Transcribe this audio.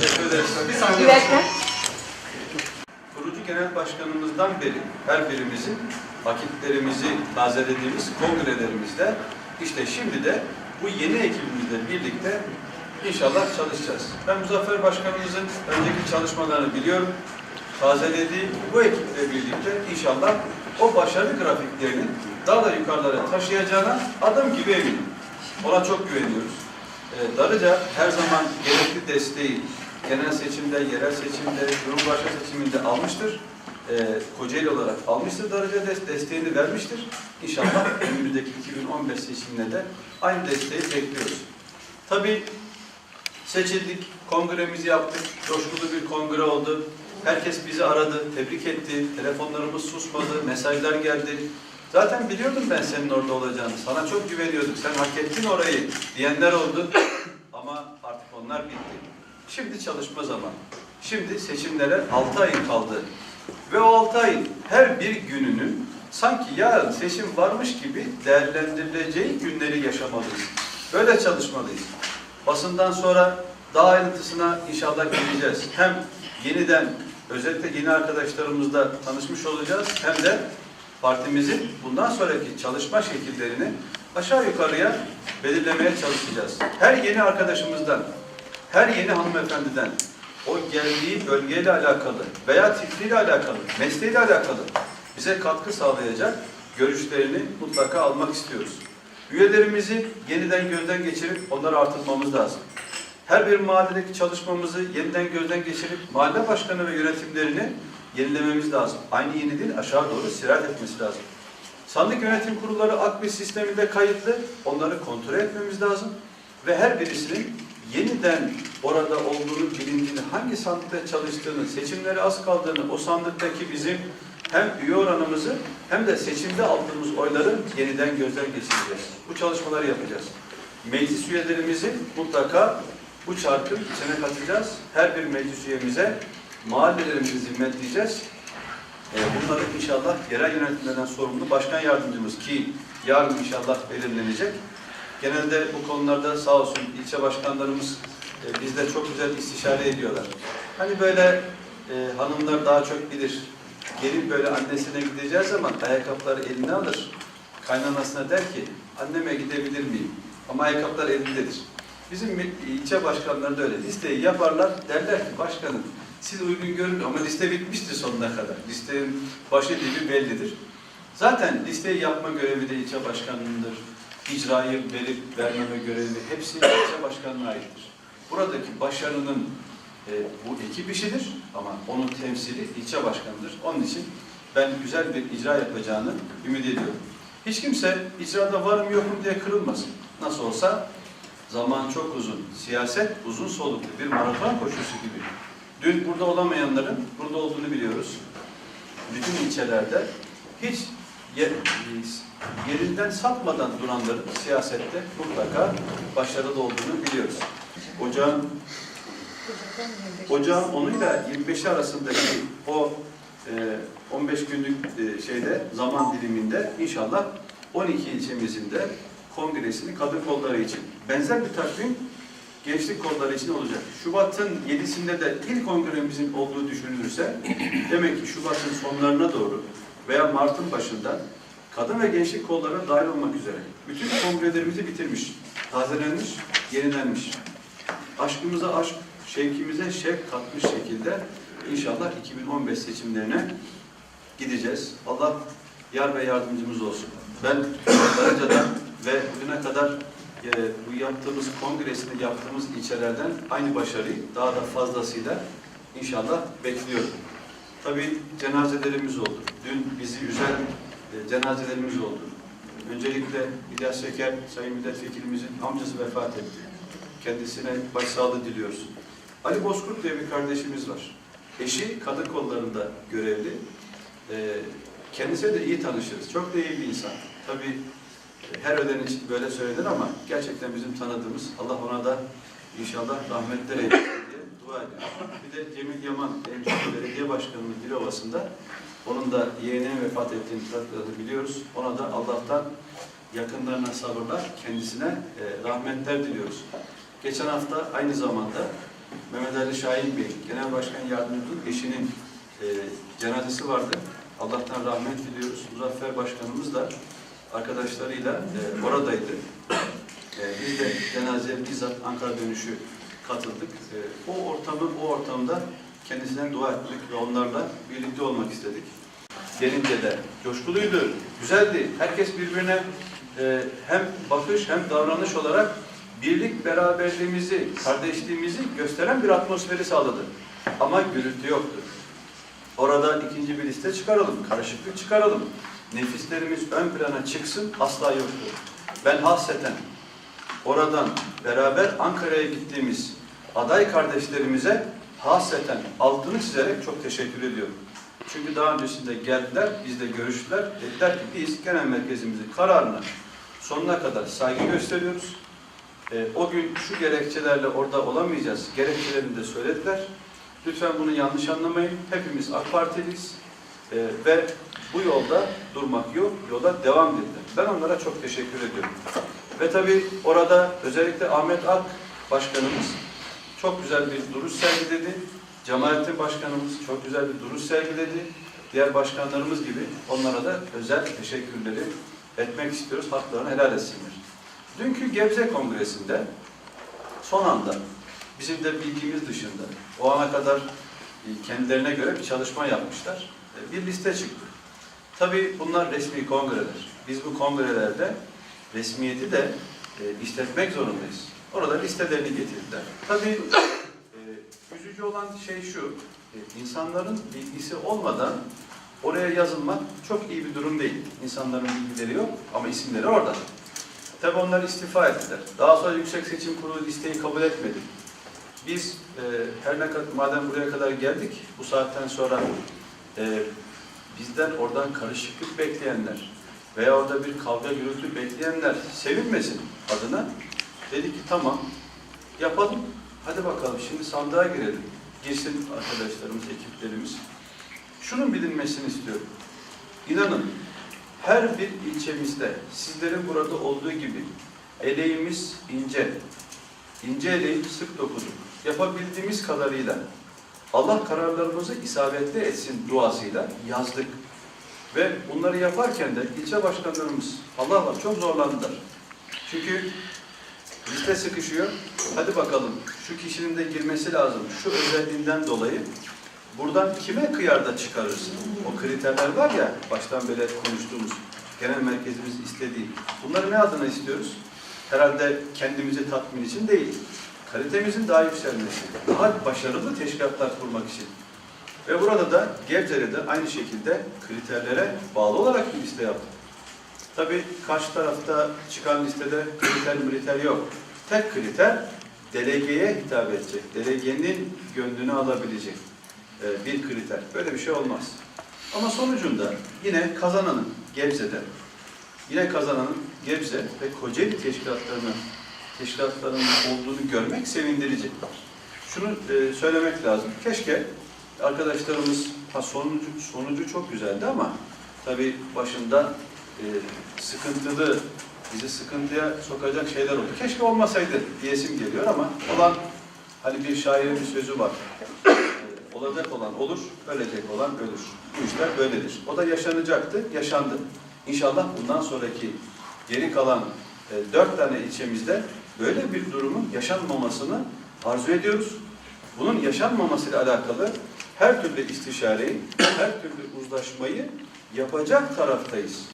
Teşekkür ederiz. Bir saniye. Dakika. Kurucu Genel Başkanımızdan beri her birimizin vakitlerimizi tazelediğimiz kongrelerimizde işte şimdi de bu yeni ekibimizle birlikte inşallah çalışacağız. Ben Muzaffer Başkanımızın önceki çalışmalarını biliyorum. Tazelediği bu ekiple birlikte inşallah o başarı grafiklerini daha da yukarılara taşıyacağına adım gibi eminim. Ona çok güveniyoruz. Ee, Darıca her zaman gerekli desteği genel seçimde, yerel seçimde, Cumhurbaşkanı seçiminde almıştır. Ee, Kocaeli olarak almıştır. Darıca des- desteğini vermiştir. İnşallah önümüzdeki 2015 seçiminde de aynı desteği bekliyoruz. Tabii seçildik, kongremizi yaptık, coşkulu bir kongre oldu. Herkes bizi aradı, tebrik etti, telefonlarımız susmadı, mesajlar geldi. Zaten biliyordum ben senin orada olacağını, sana çok güveniyorduk, sen hak ettin orayı diyenler oldu. Ama artık onlar bitti. Şimdi çalışma zamanı. Şimdi seçimlere 6 ayın kaldı. Ve o 6 ayın her bir gününün sanki yarın seçim varmış gibi değerlendirileceği günleri yaşamalıyız. Böyle çalışmalıyız. Basından sonra daha ayrıntısına inşallah gireceğiz. Hem yeniden özellikle yeni arkadaşlarımızla tanışmış olacağız hem de partimizin bundan sonraki çalışma şekillerini aşağı yukarıya belirlemeye çalışacağız. Her yeni arkadaşımızdan, her yeni hanımefendiden o geldiği bölgeyle alakalı veya tipliyle alakalı, mesleğiyle alakalı bize katkı sağlayacak görüşlerini mutlaka almak istiyoruz. Üyelerimizi yeniden gözden geçirip onları artırmamız lazım. Her bir mahalledeki çalışmamızı yeniden gözden geçirip mahalle başkanı ve yönetimlerini yenilememiz lazım. Aynı yeni değil aşağı doğru sirayet etmesi lazım. Sandık yönetim kurulları akbil sisteminde kayıtlı. Onları kontrol etmemiz lazım. Ve her birisinin yeniden orada olduğunu bilincini, hangi sandıkta çalıştığını, seçimleri az kaldığını, o sandıktaki bizim hem üye oranımızı hem de seçimde aldığımız oyları yeniden gözden geçireceğiz. Bu çalışmaları yapacağız. Meclis üyelerimizi mutlaka bu çarkın içine katacağız. Her bir meclis üyemize mahallelerimizi zimmetleyeceğiz. Ee, Bunları inşallah yerel yönetimlerden sorumlu başkan yardımcımız ki yarın inşallah belirlenecek. Genelde bu konularda sağ olsun ilçe başkanlarımız e, bizde çok güzel istişare ediyorlar. Hani böyle e, hanımlar daha çok bilir. Gelin böyle annesine gideceği zaman ayakkabıları eline alır. Kaynanasına der ki anneme gidebilir miyim? Ama ayakkabılar elindedir. Bizim ilçe başkanları da öyle. Listeyi yaparlar. Derler ki başkanım siz uygun görün ama liste bitmiştir sonuna kadar. Listenin başı dibi bellidir. Zaten listeyi yapma görevi de ilçe başkanlığındır. İcrayı verip vermeme görevi hepsi ilçe başkanlığına aittir. Buradaki başarının e, bu ekip işidir ama onun temsili ilçe başkanıdır. Onun için ben güzel bir icra yapacağını ümit ediyorum. Hiç kimse icrada varım yokum diye kırılmasın. Nasıl olsa zaman çok uzun, siyaset uzun soluklu bir maraton koşusu gibi. Dün burada olamayanların burada olduğunu biliyoruz. Bütün ilçelerde hiç yer- yerinden sapmadan duranların siyasette mutlaka başarılı olduğunu biliyoruz. Ocağın Ocağın 10'u ile 25'i arasındaki o e, 15 günlük e, şeyde zaman diliminde inşallah 12 ilçemizin de kongresini kadın kolları için benzer bir takvim gençlik kolları için olacak. Şubat'ın 7'sinde de ilk kongremizin olduğu düşünülürse demek ki Şubat'ın sonlarına doğru veya Mart'ın başında kadın ve gençlik kolları dahil olmak üzere bütün kongrelerimizi bitirmiş, tazelenmiş, yenilenmiş. Aşkımıza aşk, şevkimize şevk katmış şekilde inşallah 2015 seçimlerine gideceğiz. Allah yar ve yardımcımız olsun. Ben Darıca'dan ve bugüne kadar e, bu yaptığımız kongresini yaptığımız ilçelerden aynı başarıyı daha da fazlasıyla inşallah bekliyorum. Tabii cenazelerimiz oldu. Dün bizi üzen e, cenazelerimiz oldu. Öncelikle İlyas Şeker, Sayın Milletvekilimizin amcası vefat etti. Kendisine başsağlığı diliyoruz. Ali Bozkurt diye bir kardeşimiz var. Eşi kadın kollarında görevli. E, kendisiyle de iyi tanışırız. Çok da iyi bir insan. Tabii her ölen için böyle söylenir ama gerçekten bizim tanıdığımız Allah ona da inşallah rahmetler eylesin diye dua ediyoruz. Bir de Cemil Yaman, Emşehir Belediye Başkanımız Dilovası'nda onun da yeğeninin vefat ettiğini biliyoruz. Ona da Allah'tan yakınlarına sabırlar, kendisine e, rahmetler diliyoruz. Geçen hafta aynı zamanda Mehmet Ali Şahin Bey, Genel Başkan Yardımcımızın eşinin e, cenazesi vardı. Allah'tan rahmet diliyoruz. Muzaffer Başkanımız da arkadaşlarıyla e, oradaydı. E, biz de cenazeye bizzat Ankara dönüşü katıldık. E, o ortamı, o ortamda kendisinden dua etmek ve onlarla birlikte olmak istedik. Gelince de coşkuluydu, güzeldi. Herkes birbirine e, hem bakış hem davranış olarak birlik, beraberliğimizi, kardeşliğimizi gösteren bir atmosferi sağladı. Ama gürültü yoktu. Orada ikinci bir liste çıkaralım, karışıklık çıkaralım. Nefislerimiz ön plana çıksın asla yoktu. Ben hasreten oradan beraber Ankara'ya gittiğimiz aday kardeşlerimize hasreten altını çizerek çok teşekkür ediyorum. Çünkü daha öncesinde geldiler, bizle görüştüler. Dediler ki biz genel merkezimizin kararına sonuna kadar saygı gösteriyoruz. Ee, o gün şu gerekçelerle orada olamayacağız. Gerekçelerini de söylediler. Lütfen bunu yanlış anlamayın. Hepimiz AK Partiliyiz. Ee, ve bu yolda durmak yok, yola devam dediler. Ben onlara çok teşekkür ediyorum. Ve tabii orada özellikle Ahmet Ak Başkanımız çok güzel bir duruş sergiledi. Cemalettin Başkanımız çok güzel bir duruş sergiledi. Diğer başkanlarımız gibi onlara da özel teşekkürleri etmek istiyoruz. Haklarını helal etsinler. Dünkü Gebze Kongresi'nde son anda bizim de bilgimiz dışında o ana kadar e, kendilerine göre bir çalışma yapmışlar. E, Bir liste çıktı. Tabii bunlar resmi kongreler. Biz bu kongrelerde resmiyeti de e, işletmek zorundayız. Orada listelerini getirdiler. Tabii e, üzücü olan şey şu, e, insanların bilgisi olmadan oraya yazılmak çok iyi bir durum değil. İnsanların bilgileri yok ama isimleri orada. Tabii onlar istifa ettiler. Daha sonra Yüksek Seçim Kurulu listeyi kabul etmedi. Biz e, her ne kadar, madem buraya kadar geldik, bu saatten sonra e, bizden oradan karışıklık bekleyenler veya orada bir kavga gürültü bekleyenler sevinmesin adına dedik ki tamam yapalım. Hadi bakalım şimdi sandığa girelim. Girsin arkadaşlarımız, ekiplerimiz. Şunun bilinmesini istiyorum. İnanın her bir ilçemizde sizlerin burada olduğu gibi eleğimiz ince, ince eleği sık dokuduk. Yapabildiğimiz kadarıyla Allah kararlarımızı isabetli etsin duasıyla yazdık. Ve bunları yaparken de ilçe başkanlarımız Allah var çok zorlandılar. Çünkü liste sıkışıyor. Hadi bakalım şu kişinin de girmesi lazım. Şu özelliğinden dolayı buradan kime kıyarda çıkarırsın? O kriterler var ya baştan beri konuştuğumuz genel merkezimiz istediği. Bunları ne adına istiyoruz? Herhalde kendimizi tatmin için değil. Kalitemizin daha yükselmesi, daha başarılı teşkilatlar kurmak için. Ve burada da Gebze'de de aynı şekilde kriterlere bağlı olarak bir liste yaptık. Tabii karşı tarafta çıkan listede kriter kriter yok. Tek kriter delegeye hitap edecek, delegenin gönlünü alabilecek e, bir kriter. Böyle bir şey olmaz. Ama sonucunda yine kazananın Gebze'de, yine kazananın Gebze ve Kocaeli teşkilatlarının teşkilatlarının olduğunu görmek sevindirici. Şunu e, söylemek lazım. Keşke arkadaşlarımız ha sonucu, sonucu çok güzeldi ama tabii başında e, sıkıntılı, bizi sıkıntıya sokacak şeyler oldu. Keşke olmasaydı diyesim geliyor ama olan hani bir şairin bir sözü var. E, olacak olan olur, ölecek olan ölür. Bu işler böyledir. O da yaşanacaktı, yaşandı. İnşallah bundan sonraki geri kalan e, dört tane ilçemizde böyle bir durumun yaşanmamasını arzu ediyoruz. Bunun yaşanmamasıyla alakalı her türlü istişareyi, her türlü uzlaşmayı yapacak taraftayız.